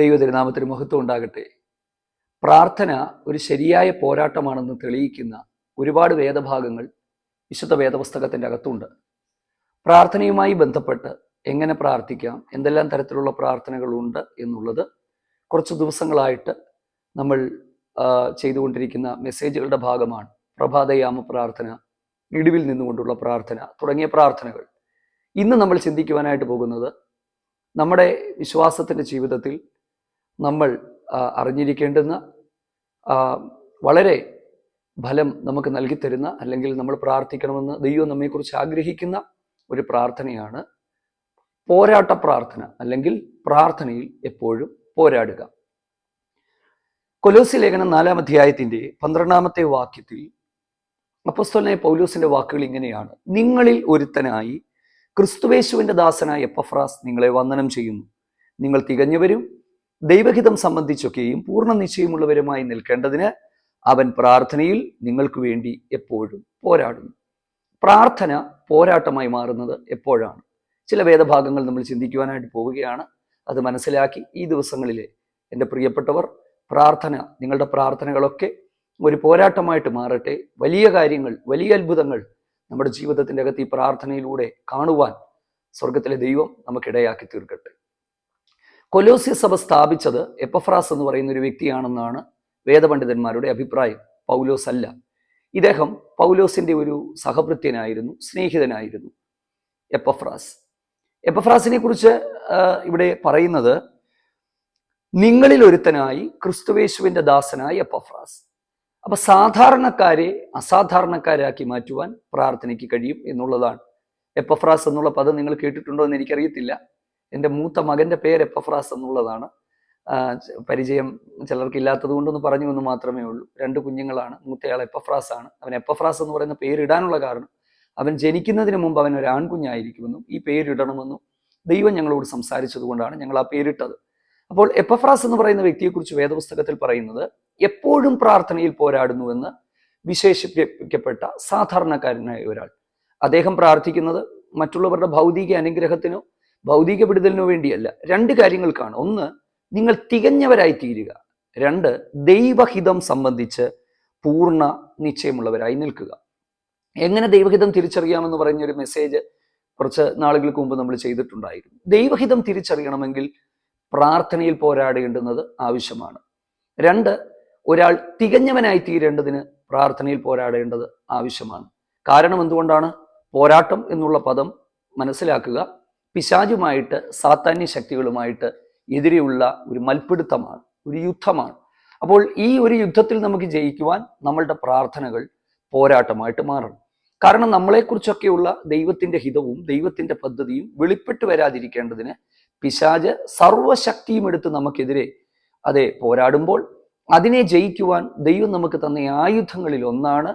ദൈവതിരുനാമത്തിന് മഹത്വം ഉണ്ടാകട്ടെ. പ്രാർത്ഥന ഒരു ശരിയായ പോരാട്ടമാണെന്ന് തെളിയിക്കുന്ന ഒരുപാട് വേദഭാഗങ്ങൾ വിശുദ്ധ വേദപുസ്തകത്തിന്റെ അകത്തുണ്ട്. പ്രാർത്ഥനയുമായി ബന്ധപ്പെട്ട് എങ്ങനെ പ്രാർത്ഥിക്കാം എന്തെല്ലാം തരത്തിലുള്ള പ്രാർത്ഥനകളുണ്ട് എന്നുള്ളത് കുറച്ച് ദിവസങ്ങളായിട്ട് നമ്മൾ ചെയ്തുകൊണ്ടിരിക്കുന്ന മെസ്സേജുകളുടെ ഭാഗമാണ്. പ്രഭാതയാമ പ്രാർത്ഥന ഇടിവിൽ നിന്നുകൊണ്ടുള്ള പ്രാർത്ഥന തുടങ്ങിയ പ്രാർത്ഥനകൾ. ഇന്ന് നമ്മൾ ചിന്തിക്കുവാനായിട്ട് പോകുന്നത് നമ്മുടെ വിശ്വാസത്തിന്റെ ജീവിതത്തിൽ നമ്മൾ അറിഞ്ഞിരിക്കേണ്ടുന്ന വളരെ ഫലം നമുക്ക് നൽകി തരുന്ന അല്ലെങ്കിൽ നമ്മൾ പ്രാർത്ഥിക്കണമെന്ന് ദൈവം നമ്മെക്കുറിച്ച് ആഗ്രഹിക്കുന്ന ഒരു പ്രാർത്ഥനയാണ് പോരാട്ട പ്രാർത്ഥന അല്ലെങ്കിൽ പ്രാർത്ഥനയിൽ എപ്പോഴും പോരാടുക. കൊലോസി ലേഖനം നാലാം അധ്യായത്തിന്റെ പന്ത്രണ്ടാമത്തെ വാക്യത്തിൽ അപ്പസ്തോലനായ പൗലോസിന്റെ വാക്കുകൾ ഇങ്ങനെയാണ്. നിങ്ങളിൽ ഒരുത്തനായി ക്രിസ്തുവേശുവിന്റെ ദാസനായ എപ്പഫ്രാസ് നിങ്ങളെ വന്ദനം ചെയ്യുന്നു. നിങ്ങൾ തികഞ്ഞവരും ദൈവഹിതം സംബന്ധിച്ചൊക്കെയും പൂർണ നിശ്ചയമുള്ളവരുമായി നിൽക്കേണ്ടതിന് അവൻ പ്രാർത്ഥനയിൽ നിങ്ങൾക്ക് വേണ്ടി എപ്പോഴും പോരാടുന്നു. പ്രാർത്ഥന പോരാട്ടമായി മാറുന്നത് എപ്പോഴാണ്? ചില വേദഭാഗങ്ങൾ നമ്മൾ ചിന്തിക്കുവാനായിട്ട് പോവുകയാണ്. അത് മനസ്സിലാക്കി ഈ ദിവസങ്ങളിൽ എന്റെ പ്രിയപ്പെട്ടവർ പ്രാർത്ഥന നിങ്ങളുടെ പ്രാർത്ഥനകളൊക്കെ ഒരു പോരാട്ടമായിട്ട് മാറട്ടെ. വലിയ കാര്യങ്ങൾ വലിയ അത്ഭുതങ്ങൾ നമ്മുടെ ജീവിതത്തിന്റെ അകത്ത് ഈ പ്രാർത്ഥനയിലൂടെ കാണുവാൻ സ്വർഗത്തിലെ ദൈവം നമുക്കിടയാക്കി തീർക്കട്ടെ. കൊലോസ്യ സഭ സ്ഥാപിച്ചത് എപ്പഫ്രാസ് എന്ന് പറയുന്ന ഒരു വ്യക്തിയാണെന്നാണ് വേദപണ്ഡിതന്മാരുടെ അഭിപ്രായം. പൗലോസ് അല്ല. ഇദ്ദേഹം പൗലോസിന്റെ ഒരു സഹഭൃത്യനായിരുന്നു സ്നേഹിതനായിരുന്നു. എപ്പഫ്രാസ്. എപ്പഫ്രാസിനെ കുറിച്ച് ഇവിടെ പറയുന്നത് നിങ്ങളിൽ ഒരുത്തനായി ക്രിസ്തുവേശുവിന്റെ ദാസനായി എപ്പഫ്രാസ്. അപ്പൊ സാധാരണക്കാരെ അസാധാരണക്കാരാക്കി മാറ്റുവാൻ പ്രാർത്ഥനയ്ക്ക് കഴിയും എന്നുള്ളതാണ്. എപ്പഫ്രാസ് എന്നുള്ള പദം നിങ്ങൾ കേട്ടിട്ടുണ്ടോ എന്ന് എനിക്കറിയത്തില്ല. എന്റെ മൂത്ത മകന്റെ പേര് എപ്പഫ്രാസ് എന്നുള്ളതാണ്. പരിചയം ചിലർക്ക് ഇല്ലാത്തത് കൊണ്ടൊന്ന് പറഞ്ഞു എന്ന് മാത്രമേ ഉള്ളൂ. രണ്ട് കുഞ്ഞുങ്ങളാണ്. മൂത്തയാൾ എപ്പഫ്രാസ് ആണ് അവൻ എപ്പഫ്രാസ് എന്ന് പറയുന്ന പേരിടാനുള്ള കാരണം അവൻ ജനിക്കുന്നതിന് മുമ്പ് അവൻ ഒരു ആൺകുഞ്ഞായിരിക്കുമെന്നും ഈ പേരിടണമെന്നും ദൈവം ഞങ്ങളോട് സംസാരിച്ചത് കൊണ്ടാണ് ഞങ്ങൾ ആ പേരിട്ടത്. അപ്പോൾ എപ്പഫ്രാസ് എന്ന് പറയുന്ന വ്യക്തിയെക്കുറിച്ച് വേദപുസ്തകത്തിൽ പറയുന്നത് എപ്പോഴും പ്രാർത്ഥനയിൽ പോരാടുന്നുവെന്ന് വിശേഷിപ്പിക്കപ്പെട്ട സാധാരണക്കാരനായ ഒരാൾ. അദ്ദേഹം പ്രാർത്ഥിക്കുന്നത് മറ്റുള്ളവരുടെ ഭൗതിക അനുഗ്രഹത്തിനോ ഭൗതിക വിടുതലിനോ വേണ്ടിയല്ല. രണ്ട് കാര്യങ്ങൾക്കാണ്. ഒന്ന് നിങ്ങൾ തികഞ്ഞവരായി തീരുക രണ്ട് ദൈവഹിതം സംബന്ധിച്ച് പൂർണ നിശ്ചയമുള്ളവരായി നിൽക്കുക. എങ്ങനെ ദൈവഹിതം തിരിച്ചറിയാമെന്ന് പറഞ്ഞൊരു മെസ്സേജ് കുറച്ച് നാളുകൾക്ക് മുമ്പ് നമ്മൾ ചെയ്തിട്ടുണ്ടായിരുന്നു. ദൈവഹിതം തിരിച്ചറിയണമെങ്കിൽ പ്രാർത്ഥനയിൽ പോരാടേണ്ടുന്നത് ആവശ്യമാണ്. രണ്ട് ഒരാൾ തികഞ്ഞവനായി തീരേണ്ടതിന് പ്രാർത്ഥനയിൽ പോരാടേണ്ടത് ആവശ്യമാണ്. കാരണം എന്തുകൊണ്ടാണ്? പോരാട്ടം എന്നുള്ള പദം മനസ്സിലാക്കുക. പിശാചുമായിട്ട് സാത്താന്യ ശക്തികളുമായിട്ട് എതിരെയുള്ള ഒരു മൽപ്പിടുത്തമാണ് ഒരു യുദ്ധമാണ്. അപ്പോൾ ഈ ഒരു യുദ്ധത്തിൽ നമുക്ക് ജയിക്കുവാൻ നമ്മളുടെ പ്രാർത്ഥനകൾ പോരാട്ടമായിട്ട് മാറണം. കാരണം നമ്മളെക്കുറിച്ചൊക്കെയുള്ള ദൈവത്തിന്റെ ഹിതവും ദൈവത്തിന്റെ പദ്ധതിയും വെളിപ്പെട്ട് വരാതിരിക്കേണ്ടതിന് പിശാജ് സർവശക്തിയും എടുത്ത് നമുക്കെതിരെ അതെ പോരാടുമ്പോൾ അതിനെ ജയിക്കുവാൻ ദൈവം നമുക്ക് തന്ന ആയുധങ്ങളിൽ ഒന്നാണ്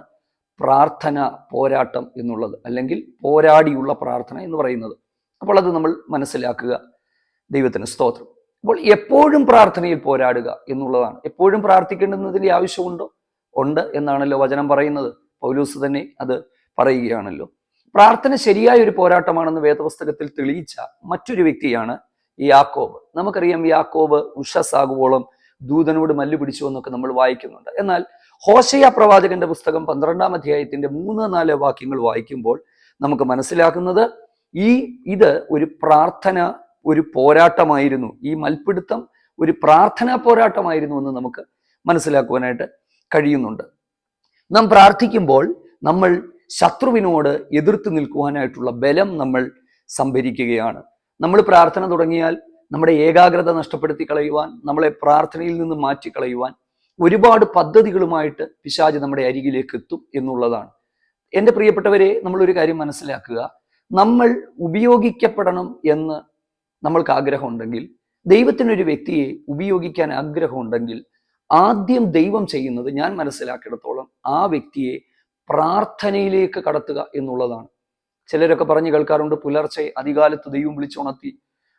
പ്രാർത്ഥന പോരാട്ടം എന്നുള്ളത് അല്ലെങ്കിൽ പോരാടിയുള്ള പ്രാർത്ഥന എന്ന് പറയുന്നത്. അപ്പോൾ അത് നമ്മൾ മനസ്സിലാക്കുക. ദൈവത്തിന് സ്തോത്രം. അപ്പോൾ എപ്പോഴും പ്രാർത്ഥനയിൽ പോരാടുക എന്നുള്ളതാണ്. എപ്പോഴും പ്രാർത്ഥിക്കേണ്ടുന്നതിന്റെ ആവശ്യമുണ്ടോ? ഉണ്ട് എന്നാണല്ലോ വചനം പറയുന്നത്. പൗലൂസ് തന്നെ അത് പറയുകയാണല്ലോ. പ്രാർത്ഥന ശരിയായ ഒരു പോരാട്ടമാണെന്ന് വേദപുസ്തകത്തിൽ തെളിയിച്ച മറ്റൊരു വ്യക്തിയാണ് യാക്കോബ്. നമുക്കറിയാം യാക്കോബ് ഉഷസാകുവോളം ദൂതനോട് മല്ലു പിടിച്ചു എന്നൊക്കെ നമ്മൾ വായിക്കുന്നുണ്ട്. എന്നാൽ ഹോശയ പ്രവാചകന്റെ പുസ്തകം പന്ത്രണ്ടാം അധ്യായത്തിന്റെ മൂന്ന് നാല് വാക്യങ്ങൾ വായിക്കുമ്പോൾ നമുക്ക് മനസ്സിലാക്കുന്നത് ഈ ഇത് ഒരു പ്രാർത്ഥന ഒരു പോരാട്ടമായിരുന്നു. ഈ മൽപ്പിടുത്തം ഒരു പ്രാർത്ഥനാ പോരാട്ടമായിരുന്നു എന്ന് നമുക്ക് മനസ്സിലാക്കുവാനായിട്ട് കഴിയുന്നുണ്ട്. നാം പ്രാർത്ഥിക്കുമ്പോൾ നമ്മൾ ശത്രുവിനോട് എതിർത്ത് നിൽക്കുവാനായിട്ടുള്ള ബലം നമ്മൾ സംഭരിക്കുകയാണ്. നമ്മൾ പ്രാർത്ഥന തുടങ്ങിയാൽ നമ്മുടെ ഏകാഗ്രത നഷ്ടപ്പെടുത്തി കളയുവാൻ നമ്മളെ പ്രാർത്ഥനയിൽ നിന്ന് മാറ്റിക്കളയുവാൻ ഒരുപാട് പദ്ധതികളുമായിട്ട് പിശാജ് നമ്മുടെ അരികിലേക്ക് എത്തും എന്നുള്ളതാണ്. എന്റെ പ്രിയപ്പെട്ടവരെ നമ്മളൊരു കാര്യം മനസ്സിലാക്കുക. നമ്മൾ ഉപയോഗിക്കപ്പെടണം എന്ന് നമ്മൾക്ക് ആഗ്രഹമുണ്ടെങ്കിൽ ദൈവത്തിനൊരു വ്യക്തിയെ ഉപയോഗിക്കാൻ ആഗ്രഹമുണ്ടെങ്കിൽ ആദ്യം ദൈവം ചെയ്യുന്നത് ഞാൻ മനസ്സിലാക്കിയിടത്തോളം ആ വ്യക്തിയെ പ്രാർത്ഥനയിലേക്ക് കടത്തുക എന്നുള്ളതാണ്. ചിലരൊക്കെ പറഞ്ഞു കേൾക്കാറുണ്ട് പുലർച്ചെ അധികാലത്ത് ദൈവം വിളിച്ചുണർത്തി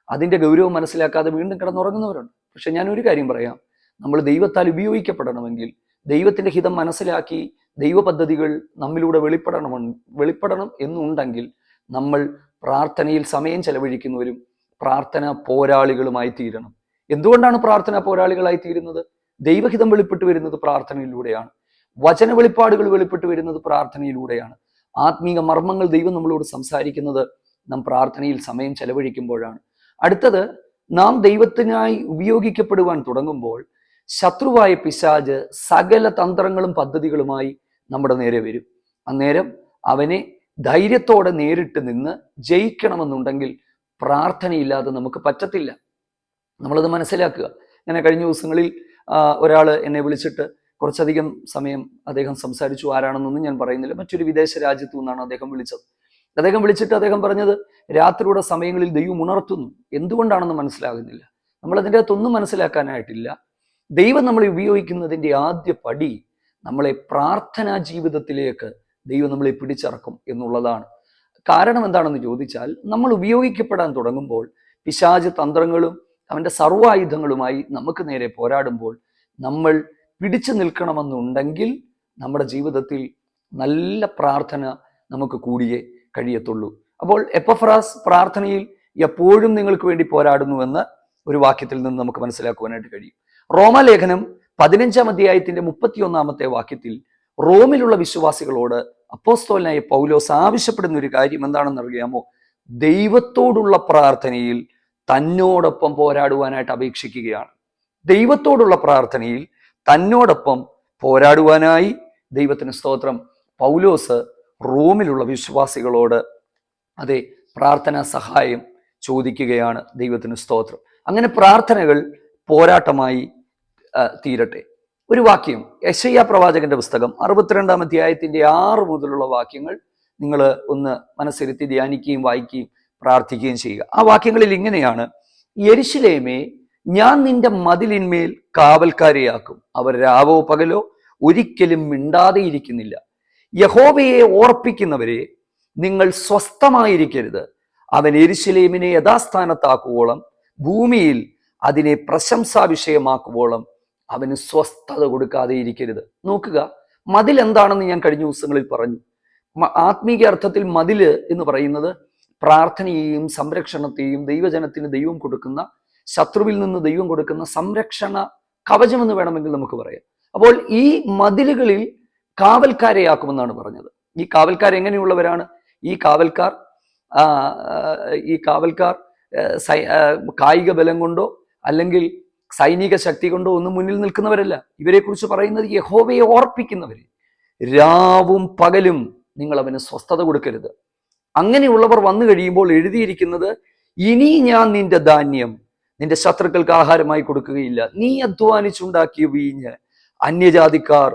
അതിന്റെ ഗൗരവം മനസ്സിലാക്കാതെ വീണ്ടും കിടന്നുറങ്ങുന്നവരുണ്ട്. പക്ഷെ ഞാൻ ഒരു കാര്യം പറയാം. നമ്മൾ ദൈവത്താൽ ഉപയോഗിക്കപ്പെടണമെങ്കിൽ ദൈവത്തിന്റെ ഹിതം മനസ്സിലാക്കി ദൈവപദ്ധതികൾ നമ്മിലൂടെ വെളിപ്പെടണം വെളിപ്പെടണം എന്നുണ്ടെങ്കിൽ നമ്മൾ പ്രാർത്ഥനയിൽ സമയം ചെലവഴിക്കുന്നവരും പ്രാർത്ഥന പോരാളികളുമായി തീരണം എന്തുകൊണ്ടാണ് പ്രാർത്ഥന പോരാളികളായി തീരുന്നത് ദൈവഹിതം വെളിപ്പെട്ട് വരുന്നത് പ്രാർത്ഥനയിലൂടെയാണ്. വചന വെളിപ്പാടുകൾ വെളിപ്പെട്ട് വരുന്നത് പ്രാർത്ഥനയിലൂടെയാണ്. ആത്മീക മർമ്മങ്ങൾ ദൈവം നമ്മളോട് സംസാരിക്കുന്നത് നാം പ്രാർത്ഥനയിൽ സമയം ചെലവഴിക്കുമ്പോഴാണ്. അടുത്തത് നാം ദൈവത്തിനായി ഉപയോഗിക്കപ്പെടുവാൻ തുടങ്ങുമ്പോൾ ശത്രുവായ പിശാജ് സകല തന്ത്രങ്ങളും പദ്ധതികളുമായി നമ്മുടെ നേരെ വരും. അന്നേരം അവനെ ധൈര്യത്തോടെ നേരിട്ട് നിന്ന് ജയിക്കണമെന്നുണ്ടെങ്കിൽ പ്രാർത്ഥനയില്ലാതെ നമുക്ക് പറ്റത്തില്ല. നമ്മളത് മനസ്സിലാക്കുക. ഞാൻ കഴിഞ്ഞ ദിവസങ്ങളിൽ ഒരാൾ എന്നെ വിളിച്ചിട്ട് കുറച്ചധികം സമയം അദ്ദേഹം സംസാരിച്ചു. ആരാണെന്നൊന്നും ഞാൻ പറയുന്നില്ല. മറ്റൊരു വിദേശ രാജ്യത്തു നിന്നാണ് അദ്ദേഹം വിളിച്ചത്. അദ്ദേഹം വിളിച്ചിട്ട് അദ്ദേഹം പറഞ്ഞത് രാത്രിയുടെ സമയങ്ങളിൽ ദൈവം ഉണർത്തുന്നു. എന്തുകൊണ്ടാണെന്ന് മനസ്സിലാകുന്നില്ല. നമ്മൾ അതിന്റെ അകത്തൊന്നും മനസ്സിലാക്കാനായിട്ടില്ല. ദൈവം നമ്മളെ ഉപയോഗിക്കുന്നതിന്റെ ആദ്യ പടി നമ്മളെ പ്രാർത്ഥനാ ജീവിതത്തിലേക്ക് ദൈവം നമ്മളെ പിടിച്ചിറക്കും എന്നുള്ളതാണ്. കാരണം എന്താണെന്ന് ചോദിച്ചാൽ നമ്മൾ ഉപയോഗിക്കപ്പെടാൻ തുടങ്ങുമ്പോൾ പിശാച് തന്ത്രങ്ങളും അവന്റെ സർവായുധങ്ങളുമായി നമുക്ക് നേരെ പോരാടുമ്പോൾ നമ്മൾ പിടിച്ചു നിൽക്കണമെന്നുണ്ടെങ്കിൽ നമ്മുടെ ജീവിതത്തിൽ നല്ല പ്രാർത്ഥന നമുക്ക് കൂടിയേ കഴിയത്തുള്ളൂ. അപ്പോൾ എപ്പഫ്രാസ് പ്രാർത്ഥനയിൽ എപ്പോഴും നിങ്ങൾക്ക് വേണ്ടി പോരാടുന്നുവെന്ന് ഒരു വാക്യത്തിൽ നിന്ന് നമുക്ക് മനസ്സിലാക്കുവാനായിട്ട് കഴിയും. റോമലേഖനം പതിനഞ്ചാം അധ്യായത്തിന്റെ മുപ്പത്തിയൊന്നാമത്തെ വാക്യത്തിൽ റോമിലുള്ള വിശ്വാസികളോട് അപ്പോസ്തോലനായ പൗലോസ് ആവശ്യപ്പെടുന്ന ഒരു കാര്യം എന്താണെന്ന് അറിയാമോ? ദൈവത്തോടുള്ള പ്രാർത്ഥനയിൽ തന്നോടൊപ്പം പോരാടുവാനായിട്ട് അപേക്ഷിക്കുകയാണ്. ദൈവത്തോടുള്ള പ്രാർത്ഥനയിൽ തന്നോടൊപ്പം പോരാടുവാനായി ദൈവത്തിന് സ്തോത്രം. പൗലോസ് റോമിലുള്ള വിശ്വാസികളോട് അതെ പ്രാർത്ഥനാ സഹായം ചോദിക്കുകയാണ് ദൈവത്തിന് സ്തോത്രം. അങ്ങനെ പ്രാർത്ഥനകൾ പോരാട്ടമായി തീരട്ടെ. ഒരു വാക്യം യശയ്യ പ്രവാചകന്റെ പുസ്തകം അറുപത്തിരണ്ടാം അധ്യായത്തിന്റെ ആറ് മുതലുള്ള വാക്യങ്ങൾ നിങ്ങൾ ഒന്ന് മനസ്സിരുത്തി ധ്യാനിക്കുകയും വായിക്കുകയും പ്രാർത്ഥിക്കുകയും ചെയ്യുക. ആ വാക്യങ്ങളിൽ ഇങ്ങനെയാണ് യരിശിലേമേ ഞാൻ നിന്റെ മതിലിന്മേൽ കാവൽക്കാരെയാക്കും. അവർ രാവോ പകലോ ഒരിക്കലും മിണ്ടാതെ ഇരിക്കുന്നില്ല. യഹോവയെ ഓർപ്പിക്കുന്നവരെ നിങ്ങൾ സ്വസ്ഥമായിരിക്കരുത്. അവൻ എരിശിലേമിനെ യഥാസ്ഥാനത്താക്കുവോളം ഭൂമിയിൽ അതിനെ പ്രശംസാ വിഷയമാക്കുവോളം അവന് സ്വസ്ഥത കൊടുക്കാതെ ഇരിക്കരുത്. നോക്കുക മതിൽ എന്താണെന്ന് ഞാൻ കഴിഞ്ഞ ദിവസങ്ങളിൽ പറഞ്ഞു. ആത്മീക അർത്ഥത്തിൽ മതിൽ എന്ന് പറയുന്നത് പ്രാർത്ഥനയെയും സംരക്ഷണത്തെയും ദൈവജനത്തിന് ദൈവം കൊടുക്കുന്ന ശത്രുവിൽ നിന്ന് ദൈവം കൊടുക്കുന്ന സംരക്ഷണ കവചമെന്ന് വേണമെങ്കിൽ നമുക്ക് പറയാം. അപ്പോൾ ഈ മതിലുകളിൽ കാവൽക്കാരെയാക്കുമെന്നാണ് പറഞ്ഞത്. ഈ കാവൽക്കാർ എങ്ങനെയുള്ളവരാണ്? ഈ കാവൽക്കാർ ഈ കാവൽക്കാർ കായിക ബലം കൊണ്ടോ അല്ലെങ്കിൽ സൈനിക ശക്തി കൊണ്ടോ ഒന്നും മുന്നിൽ നിൽക്കുന്നവരല്ല. ഇവരെക്കുറിച്ച് പറയുന്നത് യഹോവയെ ഓർപ്പിക്കുന്നവര് രാവും പകലും നിങ്ങൾ അവന് സ്വസ്ഥത കൊടുക്കരുത്. അങ്ങനെയുള്ളവർ വന്നു കഴിയുമ്പോൾ എഴുതിയിരിക്കുന്നത് ഇനി ഞാൻ നിന്റെ ധാന്യം നിന്റെ ശത്രുക്കൾക്ക് ആഹാരമായി കൊടുക്കുകയില്ല. നീ അധ്വാനിച്ചുണ്ടാക്കിയ വീഞ്ഞ് അന്യജാതിക്കാർ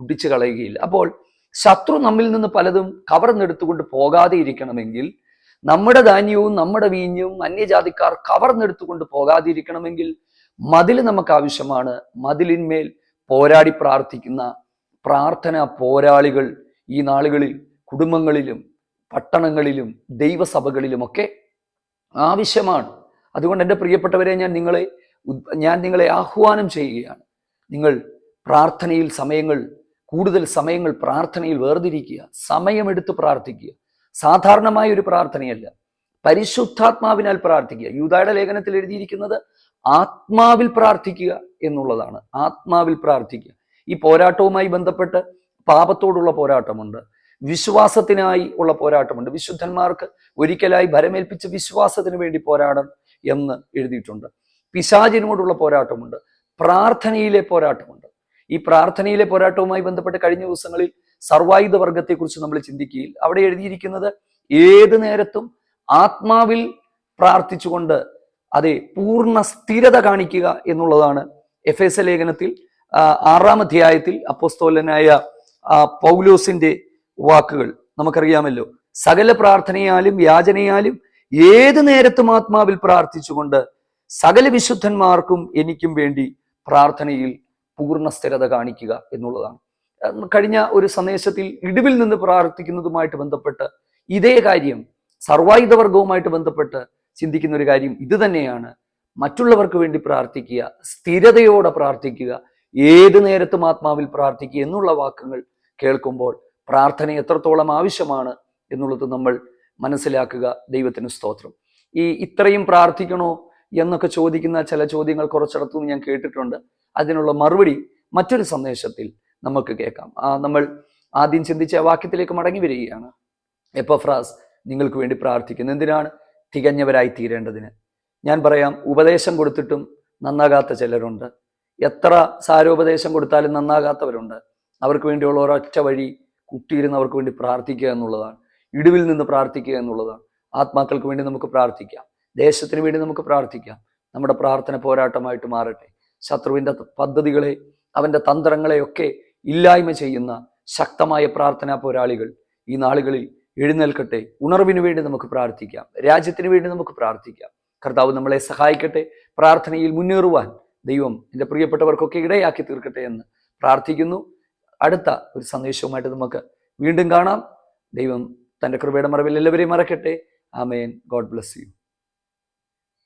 കുടിച്ചു കളയുകയില്ല. അപ്പോൾ ശത്രു നമ്മിൽ നിന്ന് പലതും കവർന്നെടുത്തുകൊണ്ട് പോകാതെ ഇരിക്കണമെങ്കിൽ നമ്മുടെ ധാന്യവും നമ്മുടെ വീഞ്ഞും അന്യജാതിക്കാർ കവർന്നെടുത്തുകൊണ്ട് പോകാതിരിക്കണമെങ്കിൽ മതിൽ നമുക്ക് ആവശ്യമാണ് മതിലിന്മേൽ പോരാടി പ്രാർത്ഥിക്കുന്ന പ്രാർത്ഥന പോരാളികൾ ഈ നാളുകളിൽ കുടുംബങ്ങളിലും പട്ടണങ്ങളിലും ദൈവസഭകളിലുമൊക്കെ ആവശ്യമാണ്. അതുകൊണ്ട് എന്റെ പ്രിയപ്പെട്ടവരെ ഞാൻ നിങ്ങളെ ഞാൻ നിങ്ങളെ ആഹ്വാനം ചെയ്യുകയാണ്. നിങ്ങൾ പ്രാർത്ഥനയിൽ സമയങ്ങൾ കൂടുതൽ സമയങ്ങൾ പ്രാർത്ഥനയിൽ വേർതിരിക്കുക സമയമെടുത്ത് പ്രാർത്ഥിക്കുക. സാധാരണമായ ഒരു പ്രാർത്ഥനയല്ല. പരിശുദ്ധാത്മാവിനാൽ പ്രാർത്ഥിക്കുക. യൂതായുടെ ലേഖനത്തിൽ എഴുതിയിരിക്കുന്നത് ആത്മാവിൽ പ്രാർത്ഥിക്കുക എന്നുള്ളതാണ്. ആത്മാവിൽ പ്രാർത്ഥിക്കുക. ഈ പോരാട്ടവുമായി ബന്ധപ്പെട്ട് പാപത്തോടുള്ള പോരാട്ടമുണ്ട്. വിശ്വാസത്തിനായി ഉള്ള പോരാട്ടമുണ്ട്. വിശുദ്ധന്മാർക്ക് ഒരിക്കലായി ഭരമേൽപ്പിച്ച വിശ്വാസത്തിന് വേണ്ടി പോരാടണം എന്ന് എഴുതിയിട്ടുണ്ട്. പിശാചിനോടുള്ള പോരാട്ടമുണ്ട്. പ്രാർത്ഥനയിലെ പോരാട്ടമുണ്ട്. ഈ പ്രാർത്ഥനയിലെ പോരാട്ടവുമായി ബന്ധപ്പെട്ട് കഴിഞ്ഞ ദിവസങ്ങളിൽ സർവായുധ വർഗത്തെക്കുറിച്ച് നമ്മൾ ചിന്തിക്കുകയിൽ. അവിടെ എഴുതിയിരിക്കുന്നത് ഏത് നേരത്തും ആത്മാവിൽ പ്രാർത്ഥിച്ചുകൊണ്ട് അതെ പൂർണ സ്ഥിരത കാണിക്കുക എന്നുള്ളതാണ് എഫ് എസ് ലേഖനത്തിൽ ആറാം അധ്യായത്തിൽ അപ്പോസ്തോലനായ പൗലോസിന്റെ വാക്കുകൾ. നമുക്കറിയാമല്ലോ സകല പ്രാർത്ഥനയാലും യാചനയാലും ഏത് നേരത്തും ആത്മാവിൽ പ്രാർത്ഥിച്ചുകൊണ്ട് സകല വിശുദ്ധന്മാർക്കും എനിക്കും വേണ്ടി പ്രാർത്ഥനയിൽ പൂർണ സ്ഥിരത കാണിക്കുക എന്നുള്ളതാണ്. കഴിഞ്ഞ ഒരു സന്ദേശത്തിൽ ഇടിവിൽ നിന്ന് പ്രാർത്ഥിക്കുന്നതുമായിട്ട് ബന്ധപ്പെട്ട് ഇതേ കാര്യം സർവായുധവർഗവുമായിട്ട് ബന്ധപ്പെട്ട് ചിന്തിക്കുന്ന ഒരു കാര്യം ഇത് തന്നെയാണ്. മറ്റുള്ളവർക്ക് വേണ്ടി പ്രാർത്ഥിക്കുക സ്ഥിരതയോടെ പ്രാർത്ഥിക്കുക ഏത് നേരത്തും ആത്മാവിൽ പ്രാർത്ഥിക്കുക എന്നുള്ള വാക്കുകൾ കേൾക്കുമ്പോൾ പ്രാർത്ഥന എത്രത്തോളം ആവശ്യമാണ് എന്നുള്ളത് നമ്മൾ മനസ്സിലാക്കുക. ദൈവത്തിന് സ്തോത്രം. ഈ ഇത്രയും പ്രാർത്ഥിക്കണോ എന്നൊക്കെ ചോദിക്കുന്ന ചില ചോദ്യങ്ങൾ കുറച്ചിടത്തുനിന്ന് ഞാൻ കേട്ടിട്ടുണ്ട്. അതിനുള്ള മറുപടി മറ്റൊരു സന്ദേശത്തിൽ നമുക്ക് കേൾക്കാം. ആ, നമ്മൾ ആദ്യം ചിന്തിച്ച വാക്യത്തിലേക്ക് മടങ്ങി വരികയാണ്. എപ്പഫ്രാസ് നിങ്ങൾക്ക് വേണ്ടി പ്രാർത്ഥിക്കുന്നു. എന്തിനാണ് തികഞ്ഞവരായി തീരേണ്ടതിന് ഞാൻ പറയാം ഉപദേശം കൊടുത്തിട്ടും നന്നാകാത്ത ചിലരുണ്ട്. എത്ര സാരോപദേശം കൊടുത്താലും നന്നാകാത്തവരുണ്ട്. അവർക്ക് വേണ്ടിയുള്ള ഒരൊറ്റ വഴി കുത്തിയിരുന്ന് അവർക്ക് വേണ്ടി പ്രാർത്ഥിക്കുക എന്നുള്ളതാണ്. ഇടിവിൽ നിന്ന് പ്രാർത്ഥിക്കുക എന്നുള്ളതാണ്. ആത്മാക്കൾക്ക് വേണ്ടി നമുക്ക് പ്രാർത്ഥിക്കാം. ദേശത്തിന് വേണ്ടി നമുക്ക് പ്രാർത്ഥിക്കാം. നമ്മുടെ പ്രാർത്ഥന പോരാട്ടമായിട്ട് മാറട്ടെ. ശത്രുവിന്റെ പദ്ധതികളെ അവന്റെ തന്ത്രങ്ങളെയൊക്കെ ഇല്ലായ്മ ചെയ്യുന്ന ശക്തമായ പ്രാർത്ഥനാ പോരാളികൾ ഈ നാളുകളിൽ എഴുന്നേൽക്കട്ടെ. ഉണർവിന് വേണ്ടി നമുക്ക് പ്രാർത്ഥിക്കാം. രാജ്യത്തിന് വേണ്ടി നമുക്ക് പ്രാർത്ഥിക്കാം. കർത്താവ് നമ്മളെ സഹായിക്കട്ടെ. പ്രാർത്ഥനയിൽ മുന്നേറുവാൻ ദൈവം എന്റെ പ്രിയപ്പെട്ടവർക്കൊക്കെ ഇടയാക്കി തീർക്കട്ടെ എന്ന് പ്രാർത്ഥിക്കുന്നു. അടുത്ത ഒരു സന്ദേശവുമായിട്ട് നമുക്ക് വീണ്ടും കാണാം. ദൈവം തന്റെ കൃപയുടെ മറവിൽ എല്ലാവരെയും മറക്കട്ടെ. ആമേൻ. God bless you.